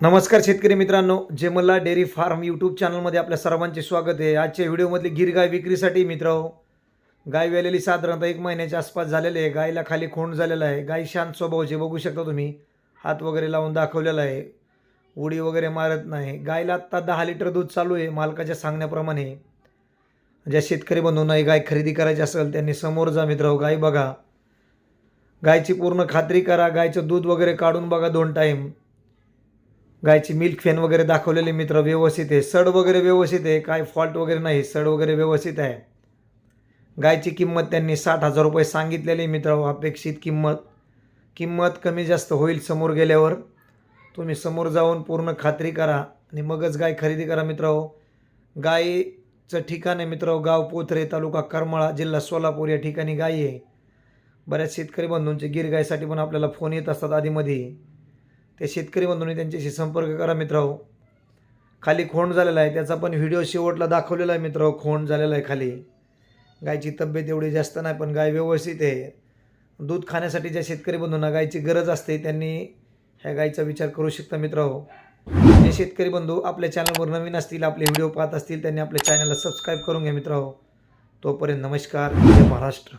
नमस्कार शेतकरी मित्रांनो जेमल्ला डेअरी फार्म यूट्यूब चॅनलमध्ये आपल्या सर्वांचे स्वागत आहे. आजच्या व्हिडिओमधली गिर गाय विक्रीसाठी मित्र गाय वेलेली साधारणतः एक महिन्याच्या आसपास झालेली आहे. गायला खाली खोंड झालेला आहे. गाय शांत स्वभावाची बघू शकता तुम्ही हात वगैरे लावून दाखवलेला आहे. उडी वगैरे मारत नाही. गायला आत्ता दहा लिटर दूध चालू आहे मालकाच्या सांगण्याप्रमाणे. ज्या शेतकरी बंधूंना आहे गाय खरेदी करायची असेल त्यांनी समोर जा मित्र गाय बघा. गायची पूर्ण खात्री करा. गायचं दूध वगैरे काढून बघा दोन टाईम गायची मिल्क फेन वगैरे दाखवलेले मित्र व्यवस्थित आहे. सड वगैरे व्यवस्थित आहे. काय फॉल्ट वगैरे नाही. सड वगैरे व्यवस्थित आहे. गायची किंमत त्यांनी साठ हजार रुपये सांगितलेली मित्र अपेक्षित किंमत. किंमत कमी जास्त होईल समोर गेल्यावर. तुम्ही समोर जाऊन पूर्ण खात्री करा आणि मगच गाय खरेदी करा मित्र गायचं ठिकाण आहे मित्र गाव पोथरे तालुका करमाळा जिल्हा सोलापूर या ठिकाणी गाय आहे. बऱ्याच शेतकरी बंधूंचे गिर गायसाठी पण आपल्याला फोन येत असतात आधीमध्ये त्या शेतकरी बंधूंनी त्यांच्याशी संपर्क करा मित्र खाली खोंड झालेला आहे. त्याचा पण व्हिडिओ शेवटला दाखवलेला आहे मित्र खोंड झालेला आहे खाली. गायची तब्येत एवढी जास्त नाही पण गाय व्यवस्थित आहे. दूध खाण्यासाठी ज्या शेतकरी बंधूंना गायची गरज असते त्यांनी ह्या गायचा विचार करू शकता मित्र जे शेतकरी बंधू आपल्या चॅनलवर नवीन असतील आपले व्हिडिओ पाहत असतील त्यांनी आपल्या चॅनलला सबस्क्राईब करून घ्या मित्र तोपर्यंत नमस्कार. जय महाराष्ट्र.